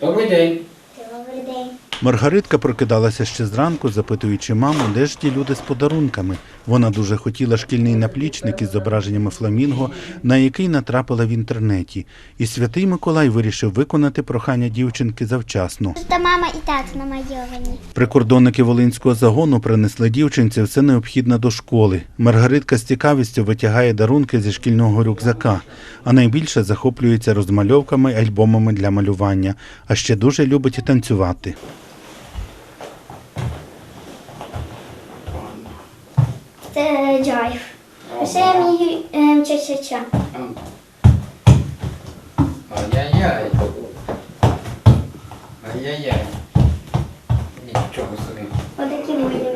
Добрий день. Маргаритка прокидалася ще зранку, запитуючи маму, де ж ті люди з подарунками. Вона дуже хотіла шкільний наплічник із зображеннями фламінго, на який натрапила в інтернеті. І святий Миколай вирішив виконати прохання дівчинки завчасно. Тут мама і тато намальовані. Прикордонники Волинського загону принесли дівчинці все необхідне до школи. Маргаритка з цікавістю витягає дарунки зі шкільного рюкзака, а найбільше захоплюється розмальовками, альбомами для малювання, а ще дуже любить танцювати. Джайв. Це мій ем, ча-ча-ча. Ай-яй-яй. Ай-яй-яй. Нічого собі. Отакі мої.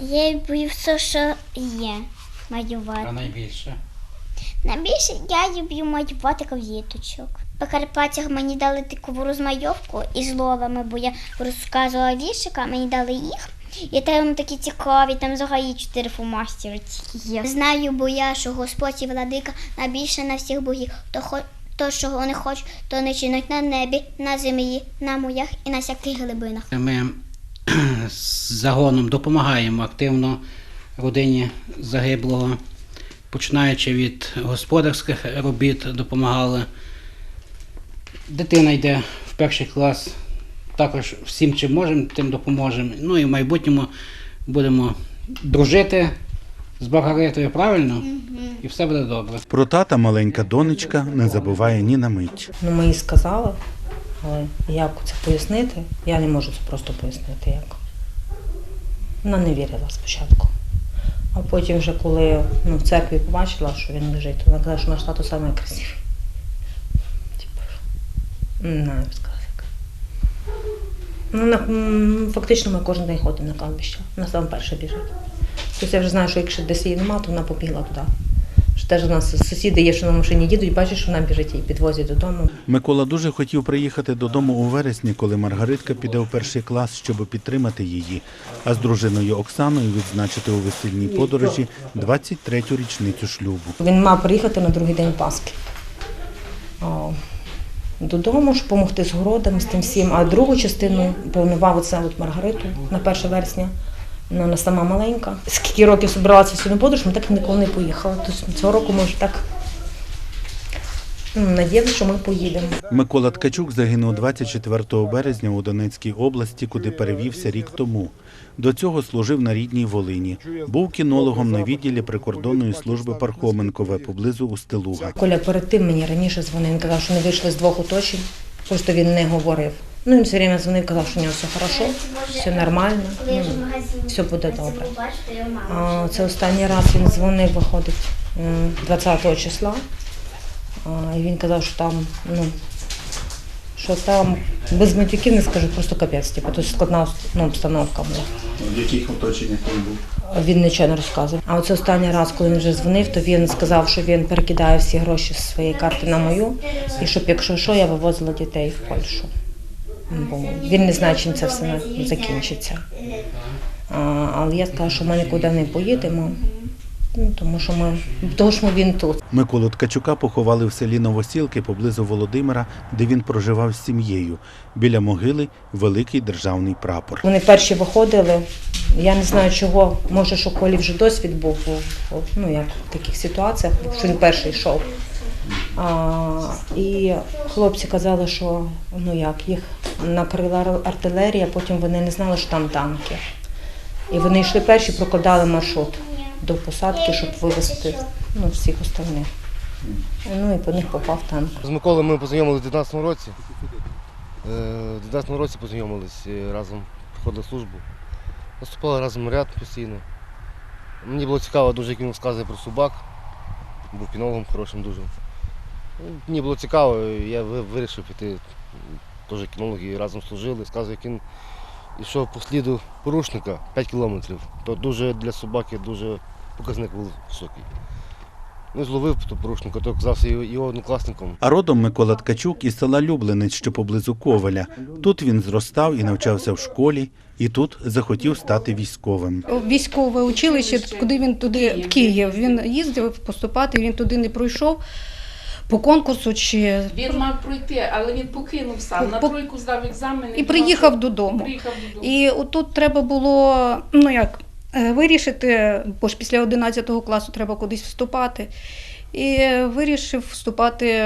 Я люблю все, що є. А найбільше. Найбільше я люблю малювати квіточок. По Карпатях мені дали таку розмальовку із ловами, бо я розказувала віршика, мені дали їх. І там такі цікаві, там взагалі чотири фломастери є. Знаю, бо я, що Господь і владика найбільше на всіх богів. То, хо... то, що вони хочуть, то не чинуть на небі, на землі, на морях і на всяких глибинах. Ми з загоном допомагаємо активно родині загиблого, починаючи від господарських робіт, допомагали. Дитина йде в перший клас, також всім, чим можемо, тим допоможемо. Ну і в майбутньому будемо дружити з Маргаритою правильно, і все буде добре. Про тата маленька донечка не забуває ні на мить. Ну, ми їй сказали, але як це пояснити, я не можу це просто пояснити як. Вона не вірила спочатку. А потім, вже коли ну, в церкві побачила, що він лежить, то вона казала, що наш тато самий красивий. Типу, не як. Ну, на, фактично ми кожен день ходимо на кладбище. Вона саме перша біжить. Тобто я вже знаю, що якщо десь її немає, то вона побігла туди. Що теж у нас сусіди є, що на машині їдуть, бачать, що вона біжить і підвозять додому. Микола дуже хотів приїхати додому у вересні, коли Маргаритка піде у перший клас, щоб підтримати її, а з дружиною Оксаною відзначити у весільній подорожі 23-ю річницю шлюбу. Він мав приїхати на другий день Пасхи. Додому, щоб допомогти з городами, з тим всім. А другу частину планував оце от Маргариту на 1 вересня. Ну, Вона сама маленька. Скільки років збиралася сюди подорож, ми так ніколи не поїхали. Тобто цього року ми вже так надіялися, що ми поїдемо. Микола Ткачук загинув 24 березня у Донецькій області, куди перевівся рік тому. До цього служив на рідній Волині. Був кінологом на відділі прикордонної служби Пархоменкове поблизу Устилуга. Коля перед тим мені раніше дзвонив, він казав, що не вийшли з двох оточень, просто він не говорив. Ну, він все время дзвонив, казав, що у нього все хорошо, все нормально, ну, все буде добре. А, Це останній раз він дзвонив, виходить м, 20 числа. І він казав, що там, ну, що там без матюків не скажу, просто капець, типу, тут складна ну, обстановка була. В яких оточеннях він був? Він нічого не розказував. А оце останній раз, коли він вже дзвонив, то він сказав, що він перекидає всі гроші з своєї карти на мою, і щоб, якщо що, я вивозила дітей в Польщу. Бо він не знає, чим це все закінчиться. А, але я сказала, що ми нікуди не поїдемо, тому що ми, тому що він тут. Миколу Ткачука поховали в селі Новосілки поблизу Володимира, де він проживав з сім'єю. Біля могили великий державний прапор. Вони перші виходили. Я не знаю чого, може, що Колі вже досвід був ну, як в таких ситуаціях, що він перший йшов. А, і хлопці казали, що ну як, їх накрила артилерія, потім вони не знали, що там танки. І вони йшли перші, прокладали маршрут до посадки, щоб вивезти ну, всіх остальних. Ну і по них попав танк. З Миколою ми познайомилися в 19 році. Е, В 19 році познайомились е, разом, проходили службу. Наступали разом ряд постійно. Мені було цікаво дуже, як він розказує про собак. Був кінологом хорошим дуже. Мені було цікаво, я вирішив піти. Теж кінологи разом служили. Сказав, як він йшов по сліду порушника 5 кілометрів. То дуже для собаки дуже показник був високий. Ну, зловив то порушника, то оказався його його однокласником. А родом Микола Ткачук із села Люблинець, що поблизу Ковеля. Тут він зростав і навчався в школі, і тут захотів стати військовим. військове училище, куди він туди, в Київ. Він їздив поступати, він туди не пройшов. По конкурсу чи Він мав пройти, але він покинув сам. На тройку здав екзамен і приїхав додому. Приїхав додому. І отут треба було, ну як, е, вирішити, бо ж після 11 класу треба кудись вступати. І вирішив вступати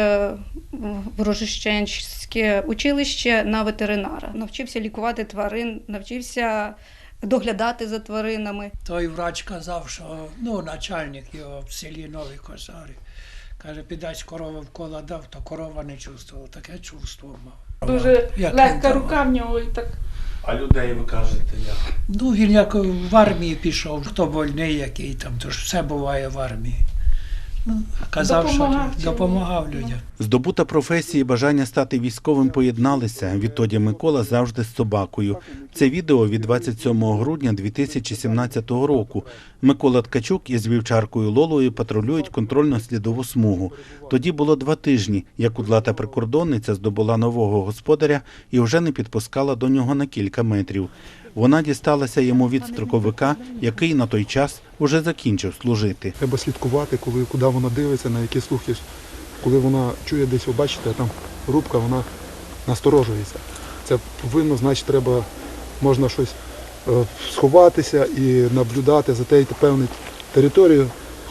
в Рожищенське училище на ветеринара. Навчився лікувати тварин, навчився доглядати за тваринами. Той врач казав, що ну, начальник його в селі Нові Косарі. Каже, підач корова вкола дав, то корова не чувствувала. Таке чувство мав. Дуже Як легка рука в нього і так. А людей ви кажете, як? Ну, він як в армії пішов, хто больний, який там, то ж все буває в армії. Казав, Допомагав що допомагав людям. Здобута професія і бажання стати військовим поєдналися. Відтоді Микола завжди з собакою. Це відео від 27 грудня 2017 року. Микола Ткачук із вівчаркою Лолою патрулюють контрольно-слідову смугу. Тоді було два тижні, як удлата прикордонниця здобула нового господаря і вже не підпускала до нього на кілька метрів. Вона дісталася йому від строковика, який на той час уже закінчив служити. Треба слідкувати, коли куди вона дивиться, на які слухи. Коли вона чує десь, бачите, там рубка, вона насторожується. Це повинно, значить, треба, можна щось е, сховатися і наблюдати, затеяти певну територію.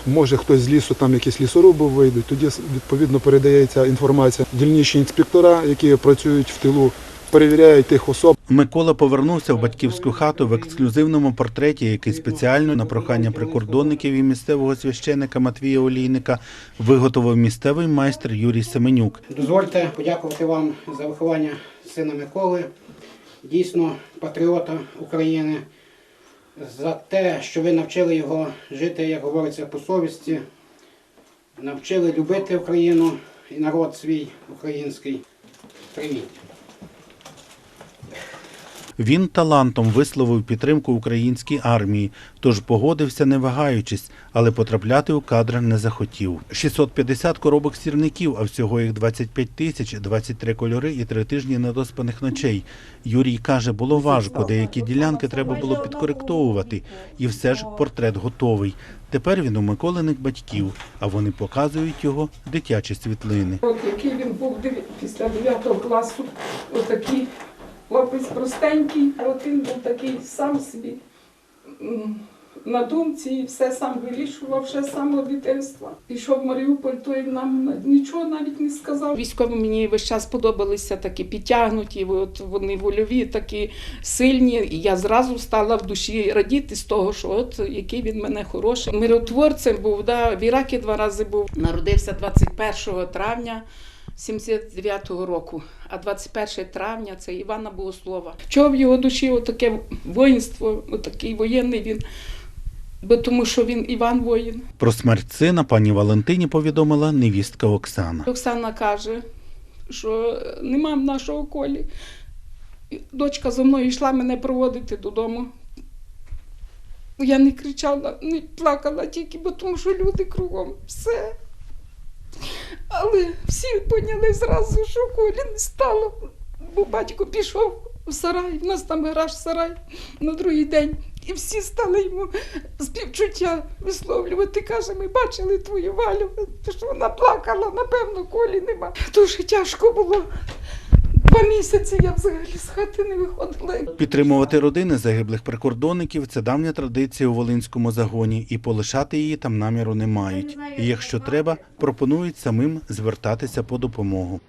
Може хтось з лісу, там якісь лісоруби вийдуть, тоді відповідно передається інформація. Дільничні інспектора, які працюють в тилу, перевіряють тих особ. Микола повернувся в батьківську хату в ексклюзивному портреті, який спеціально на прохання прикордонників і місцевого священика Матвія Олійника виготовив місцевий майстер Юрій Семенюк. Дозвольте подякувати вам за виховання сина Миколи, дійсно патріота України, за те, що ви навчили його жити, як говориться, по совісті, навчили любити Україну і народ свій український. Привіт! Він талантом висловив підтримку українській армії, тож погодився не вагаючись, але потрапляти у кадр не захотів. 650 коробок сірників, а всього їх 25 тисяч, 23 кольори і три тижні недоспаних ночей. Юрій каже, було важко, деякі ділянки треба було підкоректовувати, і все ж портрет готовий. Тепер він у Миколиних батьків, а вони показують його дитячі світлини. От який він був після 9 класу, отакий хлопець простенький, а от він був такий сам собі на думці і все сам вирішував, ще з самого. Пішов в Маріуполь, то й нам нічого навіть не сказав. Військові мені весь час подобалися такі підтягнуті, от вони вольові, такі сильні. І я зразу стала в душі радіти з того, що от який він мене хороший. Миротворцем був, да, в Іракі два рази був. Народився 21 травня. 79-го року, а 21 травня це Івана Богослова. Чого в його душі отаке воїнство, отакий воєнний він, бо тому що він Іван воїн. Про смерть сина пані Валентині повідомила невістка Оксана. Оксана каже, що нема в нашого колі. Дочка за мною йшла мене проводити додому. Я не кричала, не плакала тільки, бо тому що люди кругом. Все. Але всі поняли зразу, що колі не стало. Бо батько пішов у сарай, в нас там гараж сарай на другий день. І всі стали йому співчуття висловлювати. Каже, ми бачили твою валю, що вона плакала, напевно, колі нема. Дуже тяжко було. Два місяці я взагалі з хати не виходила. Підтримувати родини загиблих прикордонників це давня традиція у Волинському загоні, і полишати її там наміру не мають. І якщо треба, пропонують самим звертатися по допомогу.